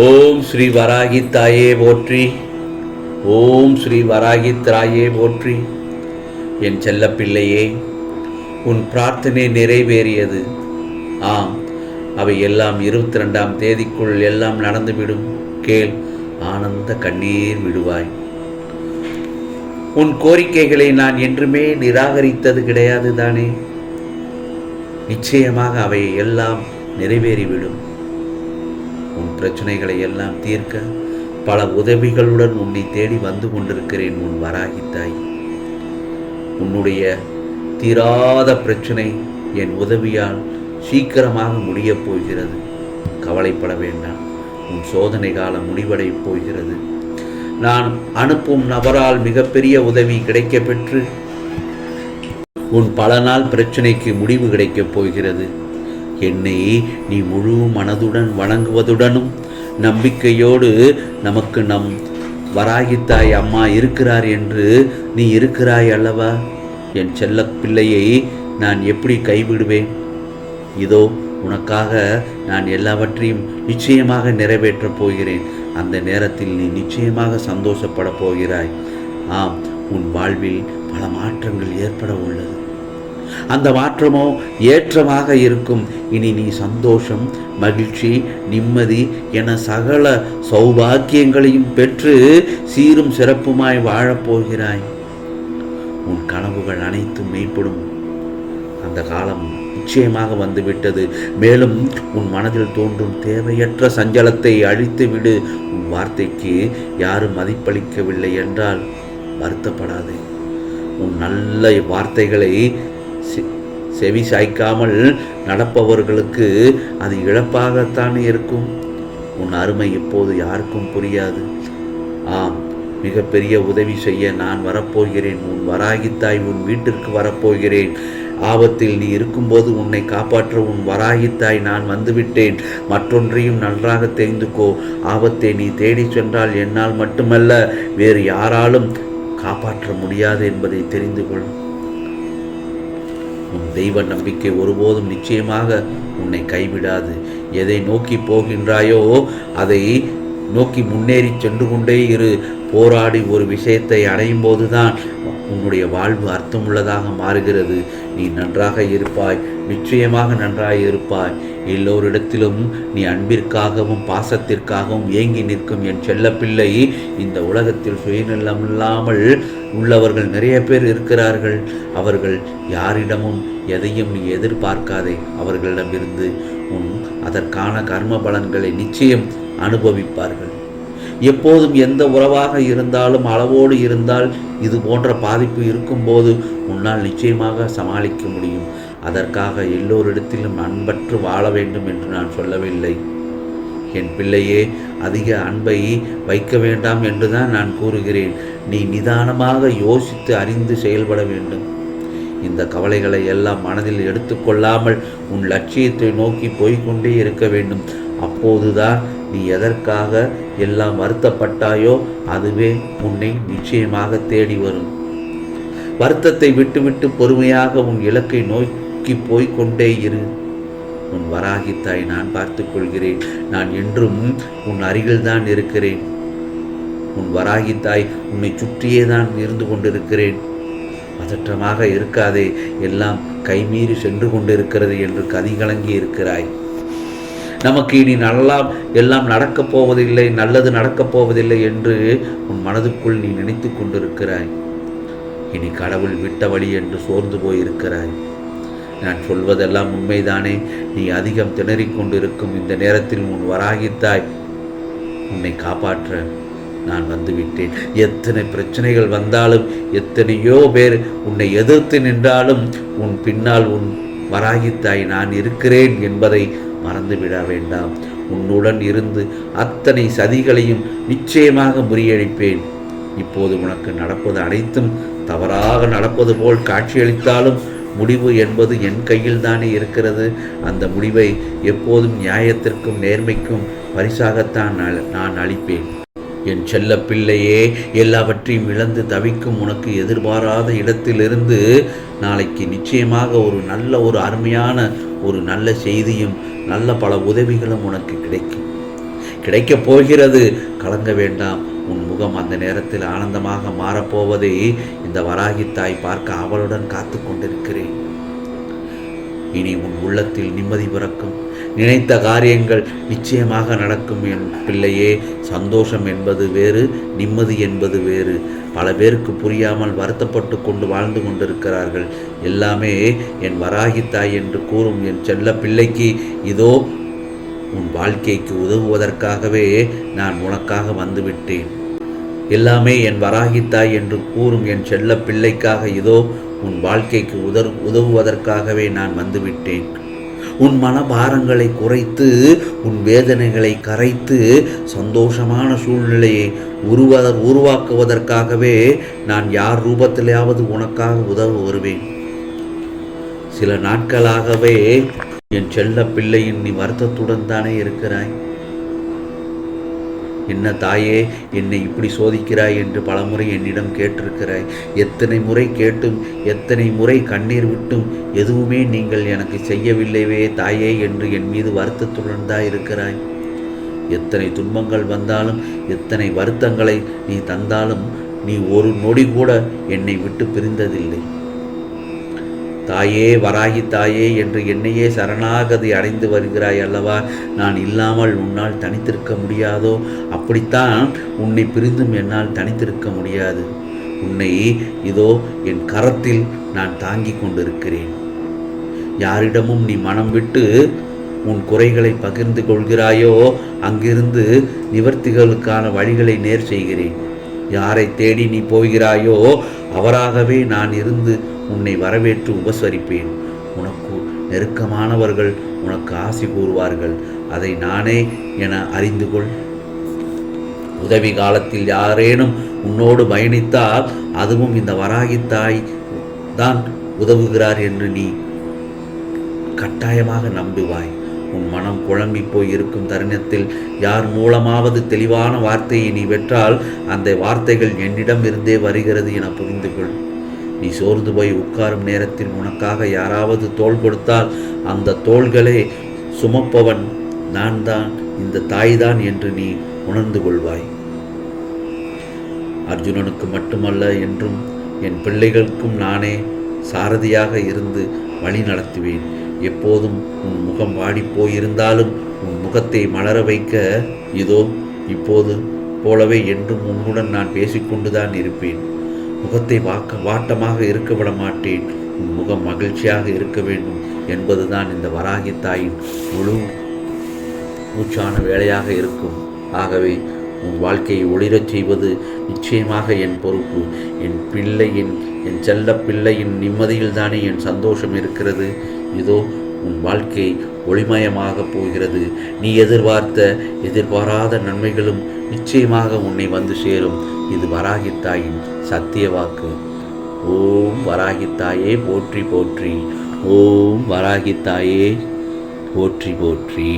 ஓம் ஸ்ரீ வராகி தாயே போற்றி. ஓம் ஸ்ரீ வராகி தாயே போற்றி. என் செல்லப்பிள்ளையே உன் பிரார்த்தனை நிறைவேறியது. ஆம் அவை எல்லாம் இருபத்தி ரெண்டாம் தேதிக்குள் எல்லாம் நடந்துவிடும். கேள் ஆனந்த கண்ணீர் விடுவாய். உன் கோரிக்கைகளை நான் என்றுமே நிராகரித்தது கிடையாது தானே? நிச்சயமாக அவை எல்லாம் நிறைவேறிவிடும். உன் பிரச்சனைகளை எல்லாம் தீர்க்க பல உதவிகளுடன் உன்னை தேடி வந்து கொண்டிருக்கிறேன் உன் வராகித்தாய் உன்னுடைய தீராத பிரச்சனை என் உதவியால் சீக்கிரமாக முடியப் போகிறது. கவலைப்பட வேண்டாம். உன் சோதனை காலம் முடிவடையப் போகிறது. நான் அனுப்பும் நபரால் மிகப்பெரிய உதவி கிடைக்கப் பெற்று உன் பல நாள் பிரச்சனைக்கு முடிவு கிடைக்கப் போகிறது. என்னை நீ முழு மனதுடன் வணங்குவதுடனும் நம்பிக்கையோடு நமக்கு நம் வராகித்தாய் அம்மா இருக்கிறார் என்று நீ இருக்கிறாய் அல்லவா? என் செல்ல பிள்ளையை நான் எப்படி கைவிடுவேன்? இதோ உனக்காக நான் எல்லாவற்றையும் நிச்சயமாக நிறைவேற்றப் போகிறேன். அந்த நேரத்தில் நீ நிச்சயமாக சந்தோஷப்பட போகிறாய். ஆம் உன் வாழ்வில் பல மாற்றங்கள் ஏற்பட உள்ளது. அந்த மாற்றமோ ஏற்றமாக இருக்கும். இனி நீ சந்தோஷம் மகிழ்ச்சி நிம்மதி என சகல சௌபாக்கியங்களையும் பெற்று சீரும் சிறப்புமாய் வாழப்போகிறாய் உன் கனவுகள் அனைத்தும் மெய்ப்படும். அந்த காலம் நிச்சயமாக வந்துவிட்டது. மேலும் உன் மனதில் தோன்றும் தேவையற்ற சஞ்சலத்தை அழித்து விடு உன் வார்த்தைக்கு யாரும் மதிப்பளிக்கவில்லை என்றால் வருத்தப்படாதே. உன் நல்ல வார்த்தைகளை செவி சாய்க்காமல் நடப்பவர்களுக்கு அது இழப்பாகத்தான் இருக்கும்? உன் அருமை இப்போது யாருக்கும் புரியாது. ஆம் மிகப்பெரிய உதவி செய்ய நான் வரப்போகிறேன். உன் வராகித்தாய் உன் வீட்டிற்கு வரப்போகிறேன். ஆபத்தில் நீ இருக்கும்போது உன்னை காப்பாற்ற உன் வராகித்தாய் நான் வந்துவிட்டேன். மற்றொன்றையும் நன்றாக தெரிந்துக்கோ. ஆபத்தை நீ தேடி சென்றால் என்னால் மட்டுமல்ல வேறு யாராலும் காப்பாற்ற முடியாது என்பதை தெரிந்து கொள். உன் தெய்வ நம்பிக்கை ஒருபோதும் நிச்சயமாக உன்னை கைவிடாது. எதை நோக்கி போகின்றாயோ அதை நோக்கி முன்னேறி சென்று கொண்டே இரு. போராடி ஒரு விஷயத்தை அடையும் போதுதான் உன்னுடைய வாழ்வு அர்த்தமுள்ளதாக மாறுகிறது. நீ நன்றாக இருப்பாய் நிச்சயமாக நன்றாக இருப்பாய். எல்லோரிடத்திலும் நீ அன்பிற்காகவும் பாசத்திற்காகவும் ஏங்கி நிற்கும் என் செல்லப்பிள்ளை இந்த உலகத்தில் சுயநலமில்லாமல் உள்ளவர்கள் நிறைய பேர் இருக்கிறார்கள். அவர்கள் யாரிடமும் எதையும் நீ எதிர்பார்க்காதே. அவர்களிடமிருந்து உன் அதற்கான கர்ம பலன்களை நிச்சயம் அனுபவிப்பார்கள். எப்போதும் எந்த உறவாக இருந்தாலும் அளவோடு இருந்தால் இது போன்ற பாதிப்பு இருக்கும்போது உன்னால் நிச்சயமாக சமாளிக்க முடியும். அதற்காக எல்லோரிடத்திலும் அன்பற்று வாழ வேண்டும் என்று நான் சொல்லவில்லை. என் பிள்ளையே அதிக அன்பை வைக்க வேண்டாம் என்று தான் நான் கூறுகிறேன். நீ நிதானமாக யோசித்து அறிந்து செயல்பட வேண்டும். இந்த கவலைகளை எல்லாம் மனதில் எடுத்துக்கொள்ளாமல் உன் லட்சியத்தை நோக்கி போய்க்கொண்டே இருக்க வேண்டும். அப்போதுதான் நீ எதற்காக எல்லாம் வருத்தப்பட்டாயோ அதுவே உன்னை நிச்சயமாக தேடி வரும். வருத்தத்தை விட்டுவிட்டு பொறுமையாக உன் இலக்கை நோக்கி போய்க் கொண்டே இரு. உன் வராகித்தாய் நான் பார்த்து கொள்கிறேன் நான் என்றும் உன் அருகில்தான் இருக்கிறேன். உன் வராகித்தாய் உன்னை சுற்றியே தான் இருந்து கொண்டிருக்கிறேன். பதற்றமாக இருக்காதே எல்லாம் கைமீறி சென்று கொண்டிருக்கிறது என்று கதிகலங்கி இருக்கிறாய். நமக்கு இனி நல்லா எல்லாம் நடக்கப் போவதில்லை நல்லது நடக்கப் போவதில்லை என்று உன் மனதுக்குள் நீ நினைத்து கொண்டிருக்கிறாய். இனி கடவுள் விட்ட வழி என்று சோர்ந்து போயிருக்கிறாய். நான் சொல்வதெல்லாம் உண்மைதானே? நீ அதிகம் திணறிக் கொண்டிருக்கும் இந்த நேரத்தில் உன் வராகித்தாய். உன்னை காப்பாற்ற நான் வந்துவிட்டேன். எத்தனை பிரச்சனைகள் வந்தாலும் எத்தனையோ பேர் உன்னை எதிர்த்து நின்றாலும் உன் பின்னால் உன் வராகித்தாய் நான் இருக்கிறேன் என்பதை மறந்துவிட வேண்டாம். உன்னுடன் இருந்து அத்தனை சதிகளையும் நிச்சயமாக முறியடிப்பேன். இப்போது உனக்கு நடப்பது அனைத்தும் தவறாக நடப்பது போல் காட்சியளித்தாலும் முடிவு என்பது என் கையில் தானே இருக்கிறது. அந்த முடிவை எப்போதும் நியாயத்திற்கும் நேர்மைக்கும் பரிசாகத்தான் நான் நான் அளிப்பேன். என் செல்ல பிள்ளையே எல்லாவற்றையும் இழந்து தவிக்கும் உனக்கு எதிர்பாராத இடத்திலிருந்து நாளைக்கு நிச்சயமாக ஒரு நல்ல ஒரு அருமையான ஒரு நல்ல செய்தியும் நல்ல பல உதவிகளும் உனக்கு கிடைக்கும். கிடைக்கப் போகிறது. கலங்க வேண்டாம். முகம் அந்த நேரத்தில் ஆனந்தமாக மாறப்போவதை இந்த வராகித்தாய் பார்க்க அவளுடன் காத்து கொண்டிருக்கிறேன். இனி உன் உள்ளத்தில் நிம்மதி பிறக்கும். நினைத்த காரியங்கள் நிச்சயமாக நடக்கும். என் பிள்ளையே சந்தோஷம் என்பது வேறு நிம்மதி என்பது வேறு. பல பேருக்கு புரியாமல் வருத்தப்பட்டு கொண்டு வாழ்ந்து கொண்டிருக்கிறார்கள். எல்லாமே என் வராகித்தாய் என்று கூறும் என் செல்ல பிள்ளைக்கு இதோ உன் வாழ்க்கைக்கு உதவுவதற்காகவே நான் உனக்காக வந்துவிட்டேன். எல்லாமே என் வராகித்தாய் என்று கூறும் என் செல்ல பிள்ளைக்காக இதோ உன் வாழ்க்கைக்கு உதவு உதவுவதற்காகவே நான் வந்துவிட்டேன். உன் மனபாரங்களை குறைத்து உன் வேதனைகளை கரைத்து சந்தோஷமான சூழ்நிலையை உருவ உருவாக்குவதற்காகவே நான் யார் ரூபத்திலாவது உனக்காக உதவ வருவேன். சில நாட்களாகவே என் செல்ல பிள்ளையின் நீ வருத்தத்துடன் தானே இருக்கிறாய்? என்ன தாயே என்னை இப்படி சோதிக்கிறாய் என்று பலமுறை என்னிடம் கேட்டிருக்கிறாய். எத்தனை முறை கேட்டும் எத்தனை முறை கண்ணீர் விட்டும் எதுவுமே நீங்கள் எனக்கு செய்யவில்லைவே தாயே என்று என் மீது வருத்தத்துடன் தான் இருக்கிறாய். எத்தனை துன்பங்கள் வந்தாலும் எத்தனை வருத்தங்களை நீ தந்தாலும் நீ ஒரு நொடி கூட என்னை விட்டு பிரிந்ததில்லை. தாயே வராகி தாயே என்று என்னையே சரணாகதி அடைந்து வருகிறாய் அல்லவா? நான் இல்லாமல் உன்னால் தனித்திருக்க முடியாதோ? அப்படித்தான் உன்னை பிரிந்தும் என்னால் தனித்திருக்க முடியாது. உன்னை இதோ என் கரத்தில் நான் தாங்கிக் கொண்டிருக்கிறேன். யாரிடமும் நீ மனம் விட்டு உன் குறைகளை பகிர்ந்து கொள்கிறாயோ அங்கிருந்து நிவர்த்திகளுக்கான வழிகளை நேர் செய்கிறேன். யாரை தேடி நீ போகிறாயோ அவராகவே நான் இருந்து உன்னை வரவேற்று உபசரிப்பேன். உனக்கு நெருக்கமானவர்கள் உனக்கு ஆசி கூறுவார்கள். அதை நானே என அறிந்து கொள் உதவி காலத்தில் யாரேனும் உன்னோடு பயணித்தால் அதுவும் இந்த வராகித்தாய் தான் உதவுகிறார் என்று நீ கட்டாயமாக நம்புவாய். உன் மனம் குழம்பி போய் இருக்கும் தருணத்தில் யார் மூலமாவது தெளிவான வார்த்தையை நீ பெற்றால் அந்த வார்த்தைகள் என்னிடம் இருந்தே வருகிறது என புரிந்து கொள் நீ சோர்ந்து போய் உட்காரும் நேரத்தில் உனக்காக யாராவது தோள் கொடுத்தால் அந்த தோள்களை சுமப்பவன் நான் தான் இந்த தாய்தான் என்று நீ உணர்ந்து கொள்வாய். அர்ஜுனனுக்கு மட்டுமல்ல என்றும் என் பிள்ளைகளுக்கும் நானே சாரதியாக இருந்து வழி நடத்துவேன். எப்போதும் உன் முகம் வாடிப்போயிருந்தாலும் உன் முகத்தை மலர வைக்க இதோ இப்போது போலவே என்றும் உன்னுடன் நான் பேசிக்கொண்டுதான் இருப்பேன். முகத்தை வாக்க வாட்டமாக இருக்க விட மாட்டேன் உன் முகம் மகிழ்ச்சியாக இருக்க வேண்டும் என்பதுதான் இந்த வராகி தாயின் முழு மூச்சான வேலையாக இருக்கும். ஆகவே உன் வாழ்க்கையை ஒளிரச் செய்வது நிச்சயமாக என் பொறுப்பு. என் பிள்ளையின் என் செல்ல பிள்ளையின் நிம்மதியில் தானே என் சந்தோஷம் இருக்கிறது. இதோ உன் வாழ்க்கை ஒளிமயமாக போகிறது. நீ எதிர்பார்த்த எதிர்பாராத நன்மைகளும் நிச்சயமாக உன்னை வந்து சேரும். இது வராகித்தாயின் சத்திய வாக்கு. ஓம் வராகித்தாயே போற்றி போற்றி. ஓம் வராகித்தாயே போற்றி போற்றி.